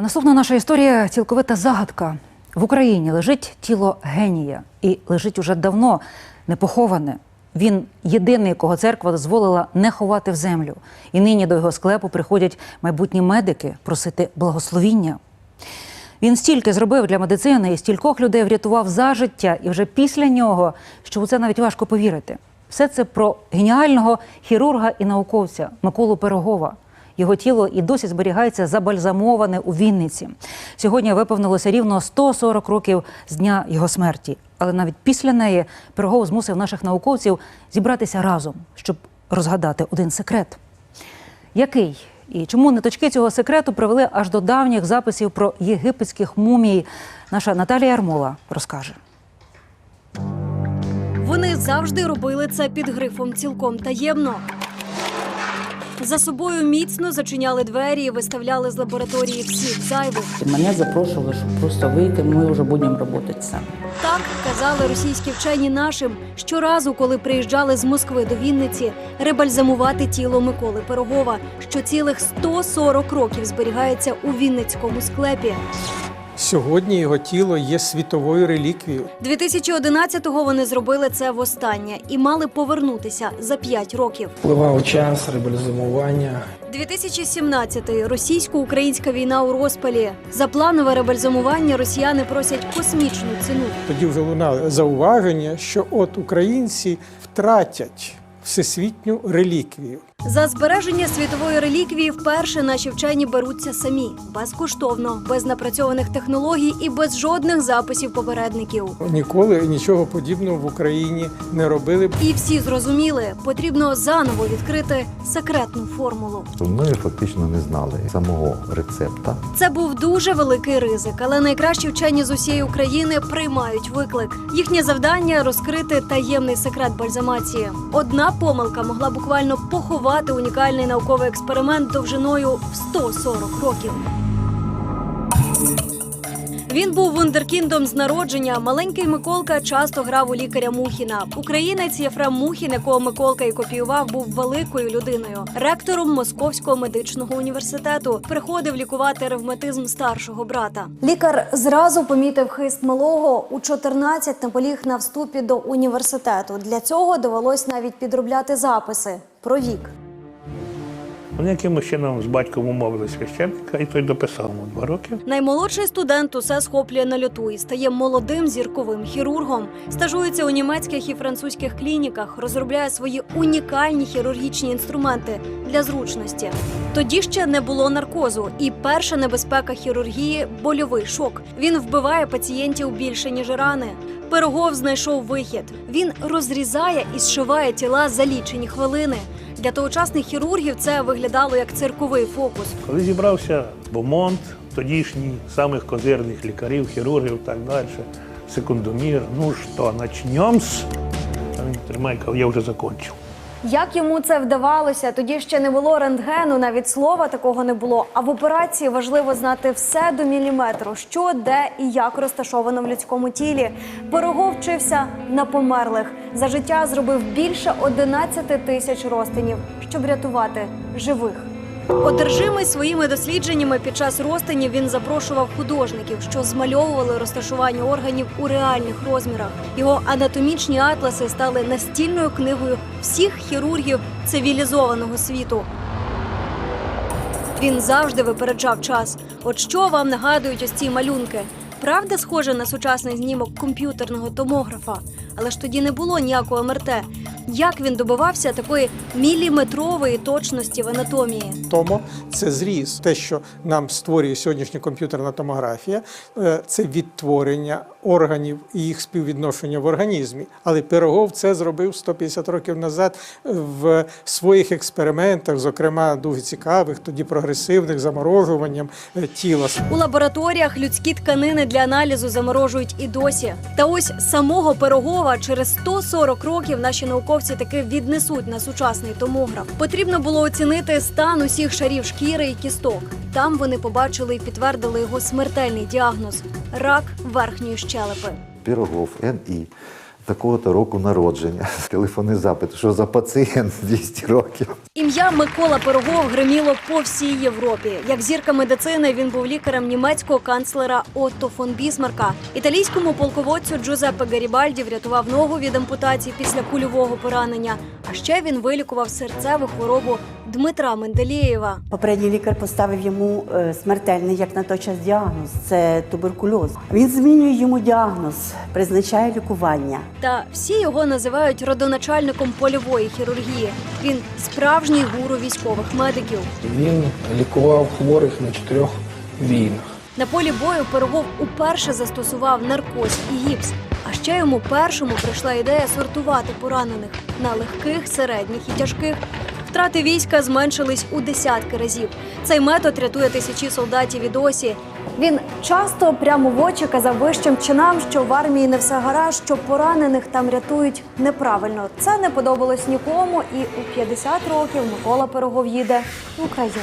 Наступна наша історія цілковита загадка. В Україні лежить тіло генія і лежить уже давно не поховане. Він єдиний, кого церква дозволила не ховати в землю. І нині до його склепу приходять майбутні медики просити благословіння. Він стільки зробив для медицини і стількох людей врятував за життя, і вже після нього, що у це навіть важко повірити. Все це про геніального хірурга і науковця Миколу Пирогова. Його тіло і досі зберігається забальзамоване у Вінниці. Сьогодні виповнилося рівно 140 років з дня його смерті. Але навіть після неї Пирогов змусив наших науковців зібратися разом, щоб розгадати один секрет. Який і чому ниточки цього секрету привели аж до давніх записів про єгипетських мумій? Наша Наталія Армола розкаже. Вони завжди робили це під грифом цілком таємно. За собою міцно зачиняли двері і виставляли з лабораторії всіх зайвих. Мене запрошували, щоб просто вийти, ми вже будемо працювати самі. Так казали російські вчені нашим щоразу, коли приїжджали з Москви до Вінниці, ребальзамувати тіло Миколи Пирогова, що цілих 140 років зберігається у Вінницькому склепі. Сьогодні його тіло є світовою реліквією. 2011-го вони зробили це востаннє і мали повернутися за 5 років. Впливав час ребальзамування. 2017-й російсько-українська війна у розпалі. За планове ребальзамування росіяни просять космічну ціну. Тоді вже лунали зауваження, що от українці втратять всесвітню реліквію. За збереження світової реліквії вперше наші вчені беруться самі безкоштовно, без напрацьованих технологій і без жодних записів попередників. Ніколи нічого подібного в Україні не робили. І всі зрозуміли, потрібно заново відкрити секретну формулу. Ми фактично не знали самого рецепта. Це був дуже великий ризик, але найкращі вчені з усієї України приймають виклик. Їхнє завдання розкрити таємний секрет бальзамації. Одна помилка могла буквально поховати унікальний науковий експеримент довжиною в 140 років. Він був вундеркіндом з народження. Маленький Миколка часто грав у лікаря Мухіна. Українець Єфрем Мухін, якого Миколка і копіював, був великою людиною, ректором Московського медичного університету. Приходив лікувати ревматизм старшого брата. Лікар зразу помітив хист малого. У 14 наполіг на вступі до університету. Для цього довелось навіть підробляти записи про вік. Вони якимось чином з батьком умовили священника, і той дописав йому два роки. Наймолодший студент усе схоплює на льоту і стає молодим зірковим хірургом. Стажується у німецьких і французьких клініках, розробляє свої унікальні хірургічні інструменти для зручності. Тоді ще не було наркозу, і перша небезпека хірургії больовий шок. Він вбиває пацієнтів більше ніж рани. Пирогов знайшов вихід. Він розрізає і зшиває тіла за лічені хвилини. Для тогочасних хірургів це виглядало як цирковий фокус. Коли зібрався Бомонт, тодішній самих козирних лікарів, хірургів так далі, секундомір, ну що, начнемс? Він тримає, я вже закончив. Як йому це вдавалося? Тоді ще не було рентгену, навіть слова такого не було. А в операції важливо знати все до міліметру, що, де і як розташовано в людському тілі. Пирогов вчився на померлих. За життя зробив більше 11 тисяч розтинів, щоб рятувати живих. Одержимий своїми дослідженнями під час розтинів він запрошував художників, що змальовували розташування органів у реальних розмірах. Його анатомічні атласи стали настільною книгою всіх хірургів цивілізованого світу. Він завжди випереджав час. От що вам нагадують ось ці малюнки? Правда, схоже на сучасний знімок комп'ютерного томографа, але ж тоді не було ніякого МРТ. Як він добивався такої міліметрової точності в анатомії? Тому це зріз. Те, що нам створює сьогоднішня комп'ютерна томографія, е, це відтворення органів і їх співвідношення в організмі. Але Пирогов це зробив 150 років назад в своїх експериментах, зокрема дуже цікавих, тоді прогресивних заморожуванням е, тіла. У лабораторіях людські тканини для аналізу заморожують і досі. Та ось самого Пирогова через 140 років наші науковці таки віднесуть на сучасний томограф. Потрібно було оцінити стан усіх шарів шкіри і кісток. Там вони побачили і підтвердили його смертельний діагноз рак верхньої щелепи. Пірогов, НІ такого-то року народження. Телефонний запит, що за пацієнт 200 років. Ім'я Микола Пирогов гриміло по всій Європі. Як зірка медицини, він був лікарем німецького канцлера Отто фон Бісмарка. Італійському полководцю Джузеппе Гарібальді врятував ногу від ампутації після кульового поранення. А ще він вилікував серцеву хворобу Дмитра Менделєєва. Попередній лікар поставив йому е, смертельний, як на той час, діагноз це туберкульоз. Він змінює йому діагноз, призначає лікування. Та всі його називають родоначальником польової хірургії. Він справжній гуру військових медиків. Він лікував хворих на чотирьох війнах. На полі бою Пирогов уперше застосував наркоз і гіпс. А ще йому першому прийшла ідея сортувати поранених на легких, середніх і тяжких. Втрати війська зменшились у десятки разів. Цей метод рятує тисячі солдатів і досі. Він часто прямо в очі казав вищим чинам, що в армії не все гаразд, що поранених там рятують неправильно. Це не подобалось нікому, і у 50 років Микола Пирогов їде в Україну.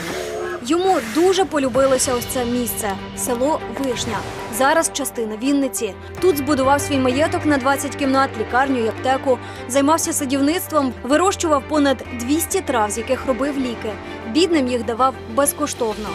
Йому дуже полюбилося ось це місце село Вишня. Зараз частина Вінниці. Тут збудував свій маєток на 20 кімнат, лікарню і аптеку. Займався садівництвом, вирощував понад 200 трав, з яких робив ліки. Бідним їх давав безкоштовно.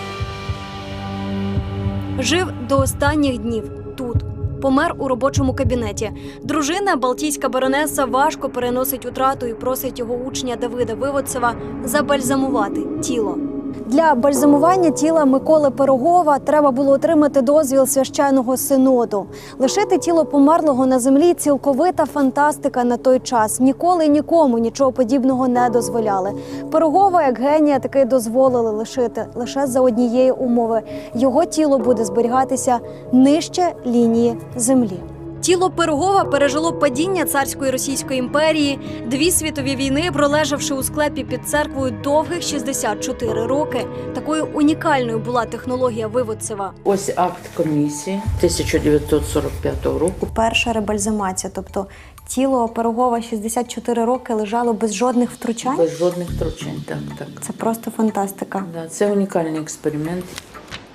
Жив до останніх днів тут. Помер у робочому кабінеті. Дружина, Балтійська баронеса, важко переносить утрату і просить його учня Давида Виводцева забальзамувати тіло. Для бальзамування тіла Миколи Пирогова треба було отримати дозвіл священного синоду. Лишити тіло померлого на землі цілковита фантастика на той час. Ніколи нікому нічого подібного не дозволяли. Пирогова, як генія, таки дозволили лишити лише за однієї умови: його тіло буде зберігатися нижче лінії землі. Тіло Пирогова пережило падіння царської Російської імперії, дві світові війни, пролежавши у склепі під церквою довгих 64 роки. Такою унікальною була технологія Виводцева. Ось акт комісії 1945 року. Перша ребальзамація, тобто тіло Пирогова 64 роки лежало без жодних втручань. Без жодних втручань. Так, так. Це просто фантастика. Да, це унікальний експеримент.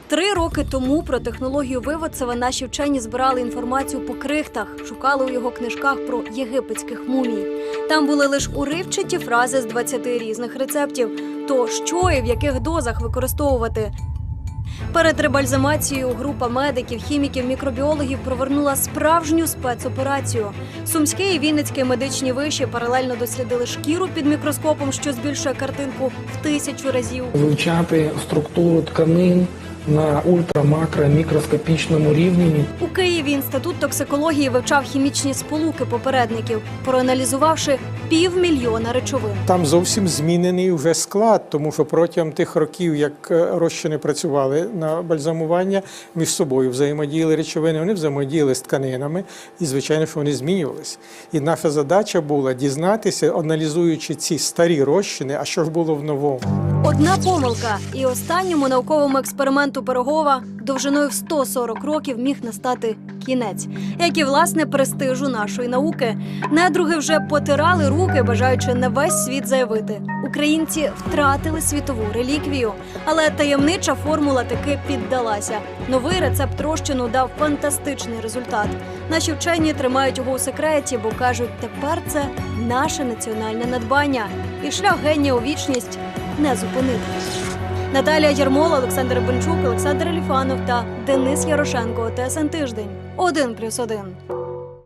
Три роки тому про технологію Виводцева наші вчені збирали інформацію по крихтах, шукали у його книжках про єгипетських мумій. Там були лише уривчаті фрази з 20 різних рецептів. То що і в яких дозах використовувати. Перед ребальзамацією група медиків, хіміків, мікробіологів провернула справжню спецоперацію. Сумське і Вінницьке медичні виші паралельно дослідили шкіру під мікроскопом, що збільшує картинку в тисячу разів. Вивчати структуру тканин на ультра-макро мікроскопічному рівні. У Києві інститут токсикології вивчав хімічні сполуки попередників, проаналізувавши півмільйона речовин. Там зовсім змінений вже склад, тому що протягом тих років, як е, розчини працювали на бальзамування, між собою взаємодіяли речовини, вони взаємодіяли з тканинами, і звичайно, що вони змінювалися. І наша задача була дізнатися, аналізуючи ці старі розчини, а що ж було в новому. Одна помилка, і останньому науковому експерименту Пирогова довжиною в 140 років міг настати кінець, як і власне престижу нашої науки. Недруги вже потирали руки, бажаючи на весь світ заявити. Українці втратили світову реліквію, але таємнича формула таки піддалася. Новий рецепт розчину дав фантастичний результат. Наші вчені тримають його у секреті, бо кажуть, тепер це наше національне надбання, і шлях генія у вічність не зупинити. Наталія Ярмола, Олександр Бенчук, Олександр Ліфанов та Денис Ярошенко. ТСН тиждень. Один плюс один.